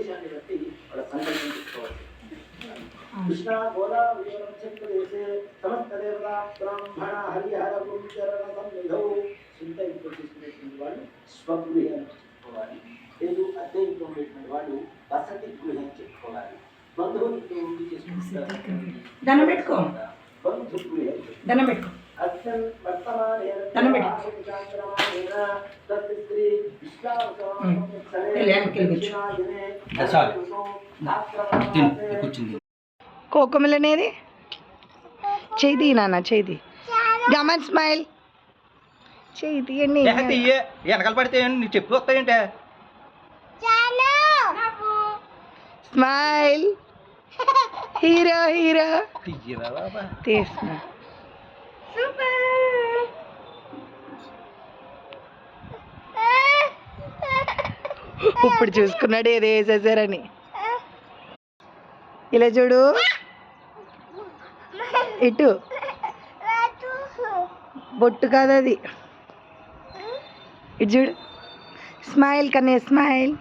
ప్రదేశాన్ని బట్టి వాళ్ళ సంకల్పం చెప్పుకోవచ్చు కృష్ణ గోదావరి దేశే సమస్త దేవత బ్రాహ్మణ హరిహర గురుచరణ సన్నిధౌ సొంత ఇంట్లో చేసుకునేటువంటి వాళ్ళు స్వగృహి అని చెప్పుకోవాలి. లేదు అద్దె ఇంట్లో ఉండేటువంటి వాళ్ళు వసతి గృహి అని చెప్పుకోవాలి. బంధువులు ఇంట్లో ఉండి చేసుకుంటారు. దండం పెట్టుకో. బంధు గృహి అని చెప్పుకోవాలి. దండం కూర్చుంది కోకమిల్ అనేది? చేయి నాన్న చేయి గమన్ స్మైల్. చేయి తీయండి తీయే వెనకాల పడితే నీకు చెప్పు వస్తాయంటే? స్మైల్. Hero hero. ఇప్పుడు చూసుకున్నాడు ఏదో వేసేసారని. ఇలా చూడు. ఇటు. బొట్టు కాదు అది. ఇటు చూడు. స్మైల్ కనే స్మైల్.